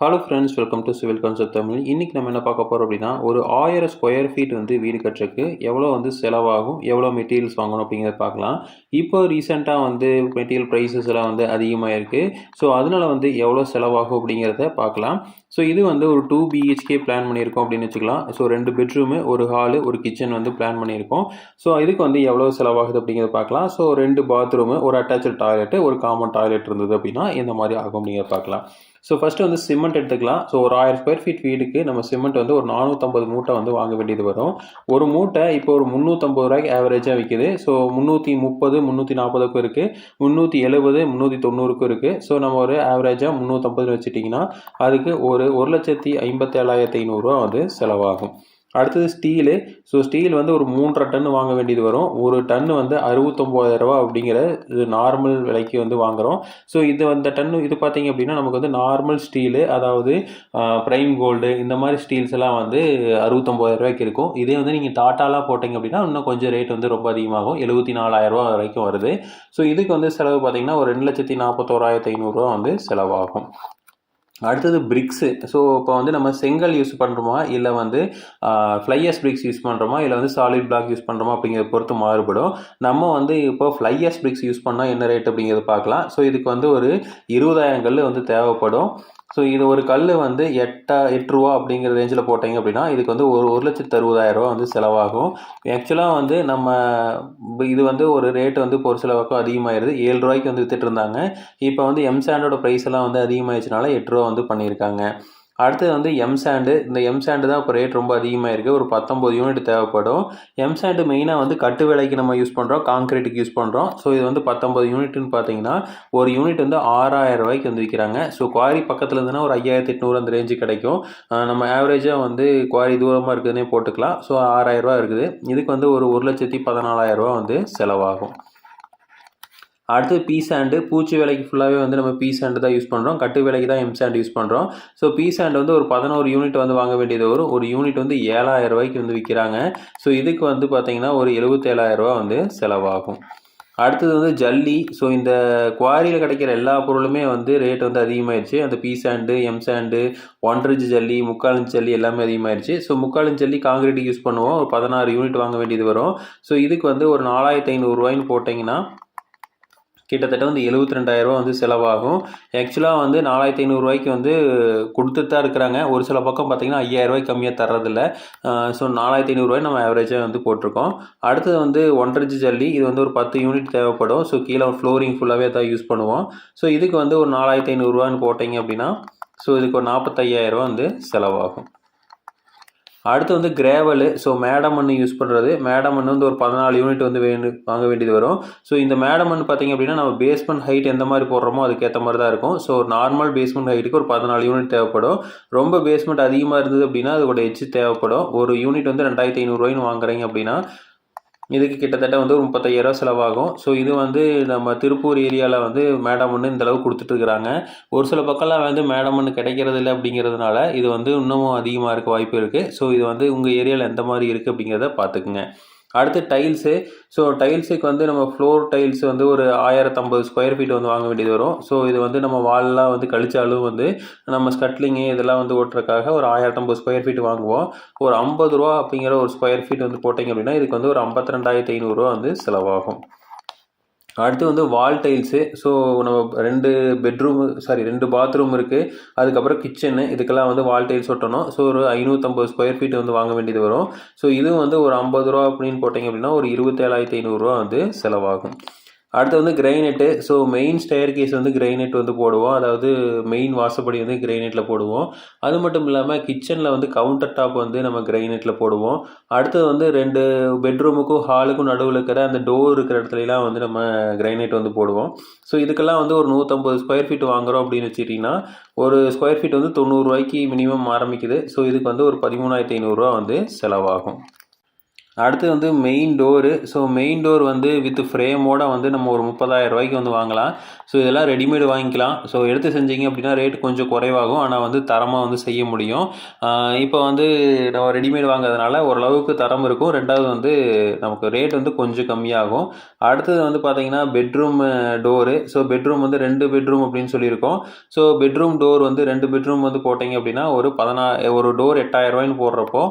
Hello friends welcome to civil concept Tamil இன்றைக்கி நம்ம என்ன பார்க்க போகிறோம் அப்படின்னா ஒரு ஆயிரம் ஸ்கொயர் ஃபீட் வந்து வீடு கட்டுறதுக்கு எவ்வளோ வந்து செலவாகும் எவ்வளோ மெட்டீரியல்ஸ் வாங்கணும் அப்படிங்கிறத பார்க்கலாம். இப்போ ரீசெண்டாக வந்து மெட்டீரியல் ப்ரைஸஸ் எல்லாம் வந்து அதிகமாக இருக்குது ஸோ அதனால் வந்து எவ்வளோ செலவாகும் அப்படிங்கிறத பார்க்கலாம். ஸோ இது வந்து ஒரு டூ பிஹெச்கே பிளான் பண்ணியிருக்கோம் அப்படின்னு வச்சுக்கலாம். ஸோ ரெண்டு பெட்ரூமு ஒரு ஹாலு ஒரு கிச்சன் வந்து பிளான் பண்ணியிருக்கோம். ஸோ இதுக்கு வந்து எவ்வளோ செலவாகுது அப்படிங்கிறத பார்க்கலாம். ஸோ ரெண்டு பாத்ரூமு ஒரு அட்டாச்சு டாய்லெட்டு ஒரு காமன் டாய்லெட் இருந்தது அப்படின்னா இந்த மாதிரி ஆகும் அப்படிங்கிறத பார்க்கலாம். ஸோ ஃபஸ்ட்டு வந்து சிமெண்ட் எடுத்துக்கலாம். ஸோ ஒரு ஆயிரம் ஸ்கொயர் ஃபீட் வீடுக்கு நம்ம சிமெண்ட் வந்து ஒரு நானூற்றம்பது மூட்டை வந்து வாங்க வேண்டியது வரும். ஒரு மூட்டை இப்போ ஒரு முந்நூற்றம்பது ரூபாய்க்கு ஆவரேஜாக விற்கிது ஸோ முந்நூற்றி முப்பது முந்நூற்றி நாற்பதுக்கும் இருக்குது முந்நூற்றி எழுபது முந்நூற்றி தொண்ணூறுக்கும் இருக்குது ஸோ நம்ம ஒரு ஆவரேஜாக முந்நூற்றம்பதுன்னு வச்சுட்டிங்கன்னா அதுக்கு ஒரு ஒரு லட்சத்தி ஐம்பத்தேழாயிரத்தி ஐநூறுரூவா வந்து செலவாகும். அடுத்தது ஸ்டீலு ஸோ ஸ்டீல் வந்து ஒரு மூன்றரை டன் வாங்க வேண்டியது வரும். ஒரு டன் வந்து அறுபத்தொம்போதாயிரரூவா அப்படிங்கிற இது நார்மல் விலைக்கு வந்து வாங்குகிறோம் ஸோ இது அந்த டன்னு இது பார்த்தீங்க அப்படின்னா நமக்கு வந்து நார்மல் ஸ்டீலு அதாவது ப்ரைம் கோல்டு இந்த மாதிரி ஸ்டீல்ஸ் எல்லாம் வந்து அறுபத்தொம்போதாயிரரூவாய்க்கு இருக்கும். இதே வந்து நீங்கள் டாட்டாலாம் போட்டிங்க அப்படின்னா இன்னும் கொஞ்சம் ரேட் வந்து ரொம்ப அதிகமாகும். எழுபத்தி நாலாயிரரூபா வரைக்கும் வருது. ஸோ இதுக்கு வந்து செலவு பார்த்தீங்கன்னா ஒரு ரெண்டு லட்சத்தி நாற்பத்தோராயிரத்தி ஐநூறுரூவா வந்து செலவாகும். அடுத்தது பிரிக்ஸு ஸோ இப்போ வந்து நம்ம செங்கல் யூஸ் பண்ணுறோமா இல்லை வந்து ஃப்ளையஸ் பிரிக்ஸ் யூஸ் பண்ணுறோமா இல்லை வந்து சாலிட் பிளாக் யூஸ் பண்ணுறோமா அப்படிங்கிறத பொறுத்து மாறுபடும். நம்ம வந்து இப்போ ஃப்ளையர்ஸ் பிரிக்ஸ் யூஸ் பண்ணால் என்ன ரேட் அப்படிங்கிறத பார்க்கலாம். ஸோ இதுக்கு வந்து ஒரு இருபதாயிரம் கல் வந்து தேவைப்படும். ஸோ இது ஒரு கல் வந்து எட்டா எட்டு ரூபா அப்படிங்கிற ரேஞ்சில் போட்டிங்க அப்படின்னா இதுக்கு வந்து ஒரு ஒரு லட்சத்து அறுபதாயிரரூவா வந்து செலவாகும். ஆக்சுவலாக வந்து நம்ம இது வந்து ஒரு ரேட் வந்து ஒரு சில பக்கம் அதிகமாகிடுது ஏழு ரூபாய்க்கு வந்து வித்துட்டு இருந்தாங்க. இப்போ வந்து எம் சாண்டோட ப்ரைஸ் எல்லாம் வந்து அதிகமாகிடுச்சுனால எட்டு ரூபா வந்து பண்ணியிருக்காங்க. அடுத்தது வந்து எம் சாண்டு இந்த எம் சாண்டு தான் இப்போ ரேட் ரொம்ப அதிகமாக இருக்குது ஒரு பத்தொம்பது யூனிட் தேவைப்படும். எம் சாண்டு மெயினாக வந்து கட்டு வேலைக்கு நம்ம யூஸ் பண்ணுறோம் காங்கிரீட்டுக்கு யூஸ் பண்ணுறோம் ஸோ இது வந்து பத்தொம்பது யூனிட்னு பார்த்தீங்கன்னா ஒரு யூனிட் வந்து ஆறாயிரம் ரூபாய்க்கு வந்து விற்கிறாங்க ஸோ குவாரி பக்கத்தில் இருந்துன்னா ஒரு ஐயாயிரத்தி எட்நூறு அந்த ரேஞ்சு கிடைக்கும். நம்ம ஆவரேஜாக வந்து குவாரி தூரமாக இருக்குதுன்னே போட்டுக்கலாம். ஸோ ஆறாயிரரூவா இருக்குது. இதுக்கு வந்து ஒரு ஒரு லட்சத்தி பதினாலாயிரரூவா வந்து செலவாகும். அடுத்து பீ சாண்டு பூச்சி வேலைக்கு ஃபுல்லாகவே வந்து நம்ம பீ சாண்டு தான் யூஸ் பண்ணுறோம் கட்டு வேலைக்கு தான் எம்சாண்ட் யூஸ் பண்ணுறோம் ஸோ பீ சாண்ட் வந்து ஒரு பதினோரு யூனிட் வந்து வாங்க வேண்டியது வரும் ஒரு யூனிட் வந்து ஏழாயிரம் ரூபாய்க்கு வந்து விற்கிறாங்க ஸோ இதுக்கு வந்து பார்த்திங்கன்னா ஒரு எழுபத்தேழாயிரரூவா வந்து செலவாகும். அடுத்தது வந்து ஜல்லி. ஸோ இந்த குவாரியில் கிடைக்கிற எல்லா பொருளுமே வந்து ரேட் வந்து அதிகமாகிடுச்சு அந்த பீ சாண்டு எம் சாண்டு ஒன்றரை ஜல்லி முக்கால் இன்ச் ஜல்லி எல்லாமே அதிகமாகிடுச்சு ஸோ முக்கால் இன்ச் ஜல்லி காங்கிரீட்டுக்கு யூஸ் பண்ணுவோம். ஒரு பதினாறு யூனிட் வாங்க வேண்டியது வரும். ஸோ இதுக்கு வந்து ஒரு நாலாயிரத்தி ஐநூறுரூவாயின்னு போட்டிங்கன்னா கிட்டத்தட்ட வந்து எழுபத்தி ரெண்டாயிரரூவா வந்து செலவாகும். ஆக்சுவலாக வந்து நாலாயிரத்தி ஐநூறுரூவாய்க்கு வந்து கொடுத்துட்டு தான் இருக்கிறாங்க. ஒரு சில பக்கம் பார்த்திங்கன்னா ஐயாயிரரூவாய்க்கு கம்மியாக தர்றதில்ல. ஸோ நாலாயிரத்தி ஐநூறுரூவாய் நம்ம ஆவரேஜாக வந்து போட்டிருக்கோம். அடுத்தது வந்து ஒன்றரை ஜல்லி. இது வந்து ஒரு பத்து யூனிட் தேவைப்படும். ஸோ கீழே ஃப்ளோரிங் ஃபுல்லாகவே தான் யூஸ் பண்ணுவோம். ஸோ இதுக்கு வந்து ஒரு நாலாயிரத்தி ஐநூறுரூவான்னு போட்டிங்க அப்படின்னா ஸோ இதுக்கு ஒரு நாற்பத்தையாயிரரூவா வந்து செலவாகும். அடுத்து வந்து கிரேவலு ஸோ மேடம் மண் யூஸ் பண்ணுறது மேடம் மண் வந்து ஒரு பதினாலு யூனிட் வந்து வேணும் வாங்க வேண்டியது வரும். ஸோ இந்த மேடம் மண் பார்த்திங்க அப்படின்னா நம்ம பேஸ்மெண்ட் ஹைட் எந்த மாதிரி போடுறோமோ அதுக்கேற்ற மாதிரி தான் இருக்கும். ஸோ நார்மல் பேஸ்மெண்ட் ஹைட்டுக்கு ஒரு பதினாலு யூனிட் தேவைப்படும். ரொம்ப பேஸ்மெண்ட் அதிகமாக இருந்தது அப்படின்னா அதோட எச்சு தேவைப்படும். ஒரு யூனிட் வந்து ரெண்டாயிரத்தி ஐநூறுரூவாயின்னு வாங்குறீங்க அப்படின்னா இதுக்கு கிட்டத்தட்ட வந்து ஒரு முப்பத்தையாயிரம் செலவாகும். ஸோ இது வந்து நம்ம திருப்பூர் ஏரியாவில் வந்து மேடம் ஒன்று இந்தளவு கொடுத்துட்ருக்குறாங்க ஒரு சில பக்கம்லாம் வந்து மேடமன்னு கிடைக்கிறது இல்லை அப்படிங்கிறதுனால இது வந்து இன்னமும் அதிகமாக இருக்க வாய்ப்பு இருக்குது ஸோ இது வந்து உங்கள் ஏரியாவில் எந்த மாதிரி இருக்குது அப்படிங்கிறத பார்த்துக்குங்க அடுத்து டைல்ஸு ஸோ டைல்ஸுக்கு வந்து நம்ம ஃப்ளோர் டைல்ஸ் வந்து ஒரு ஆயிரத்தம்பது ஸ்கொயர் ஃபீட் வந்து வாங்க வேண்டியது வரும். ஸோ இது வந்து நம்ம வால்லாம் வந்து கழிச்சாலும் வந்து நம்ம ஸ்கட்லிங்கு இதெல்லாம் வந்து ஓட்டுறதுக்காக ஒரு ஆயிரத்தம்பது ஸ்கொயர் ஃபீட் வாங்குவோம். ஒரு ஐம்பது ரூபா அப்படிங்கிற ஒரு ஸ்கொயர் ஃபீட் வந்து போட்டிங்க அப்படின்னா இதுக்கு வந்து ஒரு ஐம்பத்தி ரெண்டாயிரத்தி ஐநூறுரூவா வந்து செலவாகும். அடுத்து வந்து வால் டைல்ஸு ஸோ நம்ம ரெண்டு பெட்ரூம் சாரி ரெண்டு பாத்ரூம் இருக்குது அதுக்கப்புறம் கிச்சனு இதுக்கெல்லாம் வந்து வால் டைல்ஸ் ஒட்டணும். ஸோ ஒரு ஐநூற்றம்பது ஸ்கொயர் ஃபீட் வந்து வாங்க வேண்டியது வரும். ஸோ இதுவும் வந்து ஒரு ஐம்பது ரூபா அப்படின்னு போட்டிங்க அப்படின்னா ஒரு இருபத்தேழாயிரத்தி ஐநூறுரூவா வந்து செலவாகும். அடுத்து வந்து granite so main staircase வந்து கிரைனெட் வந்து போடுவோம். அதாவது மெயின் வாசப்படி வந்து கிரைனெட்டில் போடுவோம். அது மட்டும் இல்லாமல் கிச்சனில் வந்து கவுண்டர் டாப் வந்து நம்ம கிரைனெட்டில் போடுவோம். அடுத்தது வந்து ரெண்டு பெட்ரூமுக்கும் ஹாலுக்கும் நடுவில் இருக்கிற அந்த டோர் இருக்கிற இடத்துலலாம் வந்து நம்ம கிரைனெட் வந்து போடுவோம். ஸோ இதுக்கெல்லாம் வந்து ஒரு நூற்றம்பது ஸ்கொயர் ஃபீட் வாங்குகிறோம் அப்படின்னு வச்சுக்கிட்டிங்கன்னா ஒரு ஸ்கொயர் ஃபீட் வந்து தொண்ணூறுரூவாய்க்கு மினிமம் ஆரம்பிக்குது. ஸோ இதுக்கு வந்து ஒரு பதிமூணாயிரத்தி ஐநூறுரூவா வந்து செலவாகும். அடுத்து வந்து main door so main door with with ஃப்ரேமோடு வந்து நம்ம ஒரு முப்பதாயிரம் ரூபாய்க்கு வந்து வாங்கலாம். ஸோ இதெல்லாம் ரெடிமேடு வாங்கிக்கலாம். ஸோ எடுத்து செஞ்சீங்க அப்படின்னா ரேட் கொஞ்சம் குறைவாகும். ஆனால் வந்து தரமாக வந்து செய்ய முடியும். இப்போ வந்து நம்ம ரெடிமேடு வாங்குறதுனால ஓரளவுக்கு தரம் இருக்கும். ரெண்டாவது வந்து நமக்கு ரேட் வந்து கொஞ்சம் கம்மியாகும். அடுத்தது வந்து பார்த்தீங்கன்னா பெட்ரூம் டோரு ஸோ பெட்ரூம் வந்து ரெண்டு பெட்ரூம் அப்படின்னு சொல்லியிருக்கோம். ஸோ பெட்ரூம் டோர் வந்து ரெண்டு பெட்ரூம் வந்து போட்டிங்க அப்படின்னா ஒரு பதினா ஒரு டோர் எட்டாயிரம் ரூபாய்ன்னு போடுறப்போ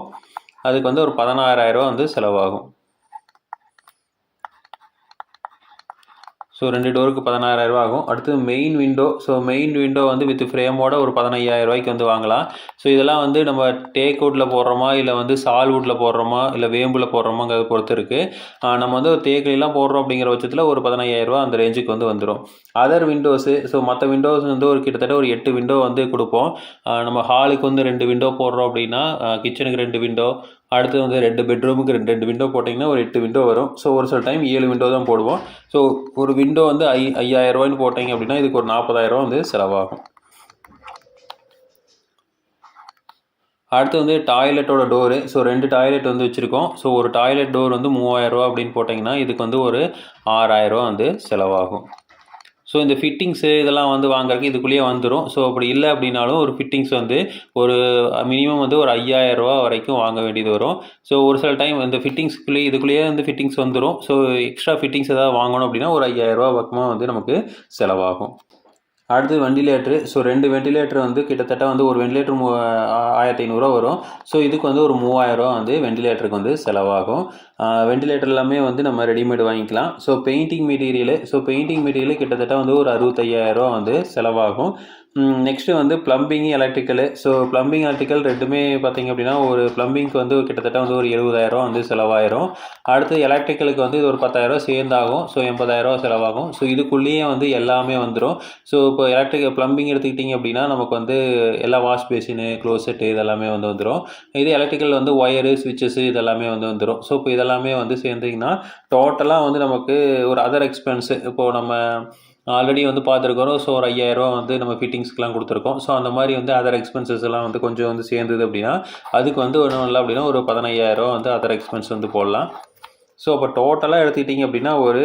அதுக்கு வந்து ஒரு பதினாறாயிரரூவா வந்து செலவாகும். ஸோ ரெண்டு டோருக்கு பதினாறாயிரம் ரூபா ஆகும். அடுத்து main window so main window with with ஃப்ரேமோட ஒரு பதினையாயிரம் ரூபாய்க்கு வந்து வாங்கலாம். ஸோ இதெல்லாம் வந்து நம்ம டேக் அவுட்டில் போடுறோமா இல்லை வந்து சால்வுட்டில் போடுறோமா இல்லை வேம்பில் போடுறோமாங்கிறத பொறுத்து இருக்குது நம்ம வந்து ஒரு தேக்கிலாம் போடுறோம் அப்படிங்கிற பட்சத்தில் ஒரு பதினையாயிரம் ரூபா அந்த ரேஞ்சுக்கு வந்து வந்துடும் அதர் விண்டோஸு ஸோ மற்ற விண்டோஸ் வந்து ஒரு கிட்டத்தட்ட ஒரு எட்டு விண்டோ வந்து கொடுப்போம். நம்ம ஹாலுக்கு வந்து ரெண்டு விண்டோ போடுறோம் அப்படின்னா கிச்சனுக்கு ரெண்டு விண்டோ அடுத்து வந்து ரெண்டு பெட்ரூமுக்கு ரெண்டு ரெண்டு விண்டோ போட்டிங்கன்னா ஒரு எட்டு விண்டோ வரும். ஸோ ஒரு சில டைம் ஏழு விண்டோ தான் போடுவோம். ஸோ ஒரு விண்டோ வந்து ஐ ஐயாயிரரூவான்னு போட்டிங்க அப்படின்னா இதுக்கு ஒரு நாற்பதாயிரரூவா வந்து செலவாகும். அடுத்து வந்து டாய்லெட்டோட டோரு ஸோ ரெண்டு டாய்லெட் வந்து வச்சுருக்கோம். ஸோ ஒரு டாய்லெட் டோர் வந்து மூவாயிரரூவா அப்படின்னு போட்டிங்கன்னா இதுக்கு வந்து ஒரு ஆறாயிரரூவா வந்து செலவாகும். ஸோ இந்த ஃபிட்டிங்ஸு இதெல்லாம் வந்து வாங்குறதுக்கு இதுக்குள்ளேயே வந்துடும் ஸோ அப்படி இல்லை அப்படின்னாலும் ஒரு ஃபிட்டிங்ஸ் வந்து ஒரு மினிமம் வந்து ஒரு ஐயாயிரரூவா ரூபா வரைக்கும் வாங்க வேண்டியது வரும். ஸோ ஒரு சில டைம் இந்த ஃபிட்டிங்ஸ்க்குள்ளேயே இதுக்குள்ளேயே வந்து ஃபிட்டிங்ஸ் வந்துடும் ஸோ எக்ஸ்ட்ரா ஃபிட்டிங்ஸ் ஏதாவது வாங்கணும் அப்படின்னா ஒரு ஐயாயிரம் பக்கமாக வந்து நமக்கு செலவாகும். அடுத்து வெண்டிலேட்ரு ஸோ ரெண்டு வெண்டிலேட்டர் வந்து கிட்டத்தட்ட வந்து ஒரு வெண்டிலேட்டர் மூ ஆயிரத்தி ஐநூறுரூவா வரும். ஸோ இதுக்கு வந்து ஒரு மூவாயிரரூவா வந்து வெண்டிலேட்டருக்கு வந்து செலவாகும். வெண்டிலேட்டர் எல்லாமே வந்து நம்ம ரெடிமேட் வாங்கிக்கலாம். So painting material so painting material கிட்டத்தட்ட வந்து ஒரு அறுபத்தையாயிரரூவா வந்து செலவாகும். நெக்ஸ்ட்டு வந்து plumbing electrical so plumbing electrical ரெண்டுமே பார்த்தீங்க அப்படின்னா ஒரு ப்ளம்பிங்க்கு வந்து கிட்டத்தட்ட வந்து ஒரு எழுபதாயிரம் வந்து செலவாயிரும். அடுத்து எலக்ட்ரிக்கலுக்கு வந்து இது ஒரு பத்தாயிரம் சேர்ந்தாகும். ஸோ எண்பதாயிரரூவா செலவாகும். ஸோ இதுக்குள்ளேயே வந்து எல்லாமே வந்துடும் ஸோ இப்போ எலக்ட்ரிக் ப்ளம்பிங் எடுத்துக்கிட்டிங்க அப்படின்னா நமக்கு வந்து எல்லா வாஷ் பேசினு க்ளோசெட்டு இதெல்லாமே வந்து வந்துடும் இது எலக்ட்ரிக்கல் வந்து ஒயரு ஸ்விட்சஸ்ஸு இதெல்லாமே வந்து வந்துடும் ஸோ இப்போ இதெல்லாமே வந்து சேர்ந்திங்கன்னா டோட்டலாக வந்து நமக்கு ஒரு அதர் எக்ஸ்பென்ஸு இப்போது நம்ம ஆல்ரெடி வந்து பார்த்துருக்குறோம். ஸோ ஒரு ஐயாயிரரூவா வந்து நம்ம ஃபிட்டிங்ஸ்க்குலாம் கொடுத்துருக்கோம். ஸோ அந்த மாதிரி வந்து அதர் எக்ஸ்பென்சஸ் எல்லாம் வந்து கொஞ்சம் வந்து சேர்ந்தது அப்படின்னா அதுக்கு வந்து ஒன்றும் இல்லை அப்படின்னா ஒரு பதினையாயிரரூவா வந்து அதர் எக்ஸ்பென்ஸ் வந்து போடலாம். ஸோ அப்போ டோட்டலாக எடுத்துக்கிட்டிங்க அப்படின்னா ஒரு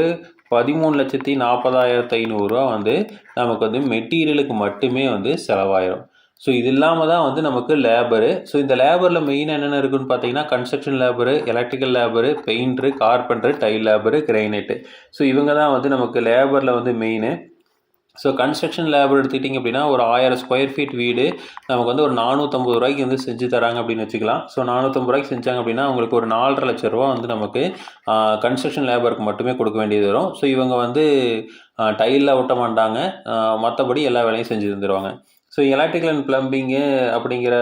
பதிமூணு லட்சத்தி நாற்பதாயிரத்து ஐநூறுரூவா வந்து நமக்கு வந்து மெட்டீரியலுக்கு மட்டுமே வந்து செலவாயிரும். ஸோ இது இல்லாமல் தான் வந்து நமக்கு லேபரு ஸோ இந்த லேபரில் மெயினாக என்னென்ன இருக்குன்னு பார்த்தீங்கன்னா construction labour electrical labour painter carpenter tile labour granite so இவங்க தான் வந்து நமக்கு லேபரில் வந்து மெயினு ஸோ கன்ஸ்ட்ரக்ஷன் லேபர் எடுத்துக்கிட்டிங்க அப்படின்னா ஒரு ஆயிரம் ஸ்கொயர் ஃபீட் வீடு நமக்கு வந்து ஒரு நானூற்றம்பது ரூபாய்க்கு வந்து செஞ்சு தராங்க அப்படின்னு வச்சுக்கலாம். ஸோ நானூற்றம்பது ரூபாய்க்கு செஞ்சாங்க அப்படின்னா அவங்களுக்கு ஒரு நாலரை லட்ச ரூபா வந்து நமக்கு கன்ஸ்ட்ரக்ஷன் லேபருக்கு மட்டுமே கொடுக்க வேண்டியது வரும். ஸோ இவங்க வந்து டைலில் ஒட்ட மாட்டாங்க. மற்றபடி எல்லா வேலையும் செஞ்சு தந்துடுவாங்க ஸோ எலக்ட்ரிக்கல் அண்ட் ப்ளம்பிங்கு அப்படிங்கிற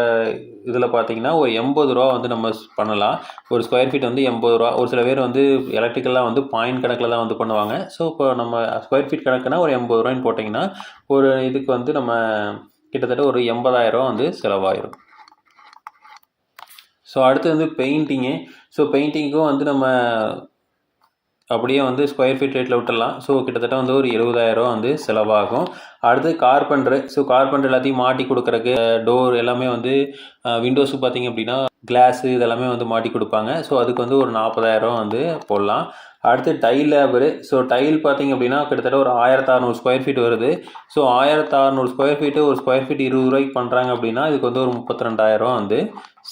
இதில் பார்த்தீங்கன்னா ஒரு எண்பது ரூபா வந்து நம்ம ஸ் பண்ணலாம். ஒரு ஸ்கொயர் ஃபீட் வந்து எண்பது ரூபா. ஒரு சில பேர் வந்து எலக்ட்ரிக்கலாக வந்து பாயிண்ட் கணக்கில் தான் வந்து பண்ணுவாங்க. ஸோ இப்போ நம்ம ஸ்கொயர் ஃபீட் கணக்குனா ஒரு எண்பது ரூபாய்ன்னு போட்டிங்கன்னா ஒரு இதுக்கு வந்து நம்ம கிட்டத்தட்ட ஒரு எண்பதாயிரரூவா வந்து செலவாயிரும். ஸோ அடுத்து வந்து பெயிண்டிங்கு ஸோ பெயிண்டிங்க்கும் வந்து நம்ம அப்படியே வந்து ஸ்கொயர் ஃபீட் ரேட்டில் விட்டுடலாம். ஸோ கிட்டத்தட்ட வந்து ஒரு எழுபதாயிரம் வந்து செலவாகும். அடுத்து கார்பெண்டரு ஸோ கார்பெண்டர் எல்லாத்தையும் மாட்டி கொடுக்குறக்கு டோர் எல்லாமே வந்து விண்டோஸு பார்த்தீங்க அப்படின்னா கிளாஸு இதெல்லாமே வந்து மாட்டி கொடுப்பாங்க. ஸோ அதுக்கு வந்து ஒரு நாற்பதாயிரம் வந்து போடலாம். அடுத்து டைல் லேபரு ஸோ டைல் பார்த்தீங்க அப்படின்னா கிட்டத்தட்ட ஒரு ஆயிரத்து அறநூறு ஸ்கொயர் ஃபீட் வருது. ஸோ ஆயிரத்து அறநூறு ஸ்கொயர் ஃபீட்டு ஒரு ஸ்கொயர் ஃபீட் இருபது ரூபாய்க்கு பண்ணுறாங்க அப்படின்னா இதுக்கு வந்து ஒரு முப்பத்தி ரெண்டாயிரம் வந்து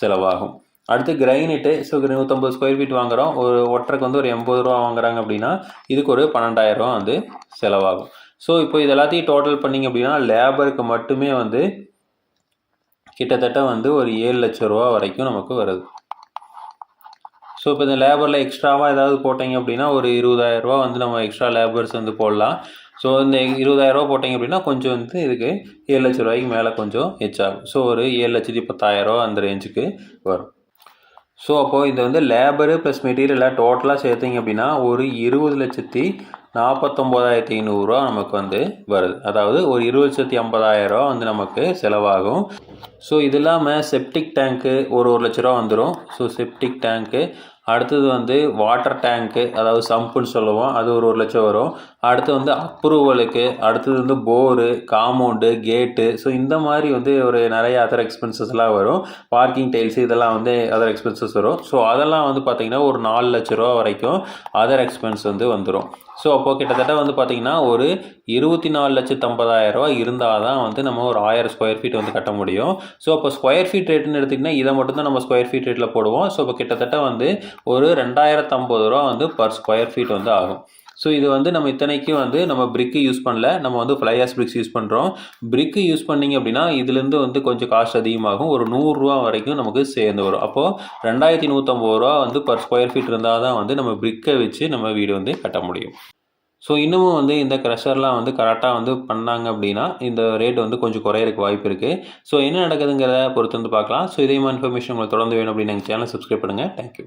செலவாகும். அடுத்து கிரைனைட்டு ஸோ நூற்றம்பது ஸ்கொயர் ஃபீட் வாங்குகிறோம் ஒரு ஒட்டருக்கு வந்து ஒரு எண்பது ரூபா வாங்குறாங்க அப்படின்னா இதுக்கு ஒரு பன்னெண்டாயிரம் ரூபா வந்து செலவாகும். ஸோ இப்போ இது எல்லாத்தையும் டோட்டல் பண்ணிங்க அப்படின்னா லேபருக்கு மட்டுமே வந்து கிட்டத்தட்ட வந்து ஒரு ஏழு லட்ச ரூபா வரைக்கும் நமக்கு வருது. ஸோ இப்போ இந்த லேபரில் எக்ஸ்ட்ராவாக ஏதாவது போட்டிங்க அப்படின்னா ஒரு இருபதாயிரரூபா வந்து நம்ம எக்ஸ்ட்ரா லேபர்ஸ் வந்து போடலாம். ஸோ இந்த இருபதாயிரரூபா போட்டிங்க அப்படின்னா கொஞ்சம் வந்து இதுக்கு ஏழு லட்ச ரூபாய்க்கு மேலே கொஞ்சம் ஹெச் ஆகும் ஸோ ஒரு ஏழு லட்சத்தி பத்தாயிரரூவா அந்த ரேஞ்சுக்கு வரும். ஸோ அப்போது இது வந்து லேபரு ப்ளஸ் மெட்டீரியலாக டோட்டலாக சேர்த்திங்க அப்படின்னா ஒரு இருபது லட்சத்தி நாற்பத்தொம்போதாயிரத்தி ஐநூறுரூவா நமக்கு வந்து வருது. அதாவது ஒரு இருபது லட்சத்தி ஐம்பதாயிரரூவா வந்து நமக்கு செலவாகும். ஸோ இது இல்லாமல் செப்டிக் டேங்க்கு ஒரு ஒரு லட்ச ரூபா வந்துடும் ஸோ செப்டிக் டேங்க்கு அடுத்தது வந்து வாட்டர் டேங்க்கு அதாவது சம்புன்னு சொல்லுவோம். அது ஒரு ஒரு லட்சம் வரும். அடுத்து வந்து அப்ரூவலுக்கு அடுத்தது வந்து போரு காம்பவுண்டு கேட்டு ஸோ இந்த மாதிரி வந்து ஒரு நிறைய அதர் எக்ஸ்பென்சஸ்லாம் வரும். பார்க்கிங் டைல்ஸ் இதெல்லாம் வந்து அதர் எக்ஸ்பென்சஸ் வரும். ஸோ அதெல்லாம் வந்து பார்த்திங்கன்னா ஒரு நாலு லட்ச ரூபா வரைக்கும் அதர் எக்ஸ்பென்ஸ் வந்து வந்துடும் ஸோ அப்போது கிட்டத்தட்ட வந்து பார்த்திங்கன்னா ஒரு இருபத்தி நாலு லட்சத்து ஐம்பதாயிரம் ரூபா இருந்தால் தான் வந்து நம்ம ஒரு ஆயிரம் ஸ்கொயர் ஃபீட் வந்து கட்ட முடியும். ஸோ அப்போ ஸ்கொயர் ஃபீட் ரேட்டுன்னு எடுத்திங்கன்னா இதை மட்டும் தான் நம்ம ஸ்கொயர் ஃபீட் ரேட்டில் போடுவோம். ஸோ இப்போ கிட்டத்தட்ட வந்து ஒரு ரெண்டாயிரத்து ஐம்பது ரூபா வந்து பர் ஸ்கொயர் ஃபீட் வந்து ஆகும். ஸோ இது வந்து நம்ம இத்தனைக்கும் வந்து நம்ம பிரிக்கு யூஸ் பண்ணல. நம்ம வந்து ஃப்ளையாஸ் பிரிக்ஸ் யூஸ் பண்ணுறோம் பிரிக்கு யூஸ் பண்ணிங்க அப்படின்னா இதுலேருந்து வந்து கொஞ்சம் காஸ்ட் அதிகமாகும். ஒரு நூறுரூவா வரைக்கும் நமக்கு சேர்ந்து வரும். அப்போது ரெண்டாயிரத்தி நூற்றம்பது ரூபா வந்து பர் ஸ்கொயர் ஃபீட் இருந்தால் தான் வந்து நம்ம பிரிக்கை வச்சு நம்ம வீடு வந்து கட்ட முடியும். ஸோ இன்னமும் வந்து இந்த க்ரெஷர்லாம் வந்து கரெக்டாக வந்து பண்ணாங்க அப்படின்னா இந்த ரேட் வந்து கொஞ்சம் குறையிறதுக்கு வாய்ப்பு இருக்குது ஸோ என்ன நடக்குதுங்கிறத பொறுத்து வந்து பார்க்கலாம். ஸோ இதே மாதிரி இன்ஃபர்மேஷன் உங்களுக்கு தொடர்ந்து வேணும் அப்படின்னு எங்கள் சேனல் சப்ஸ்கிரைப் பண்ணுங்கள் தேங்க்யூ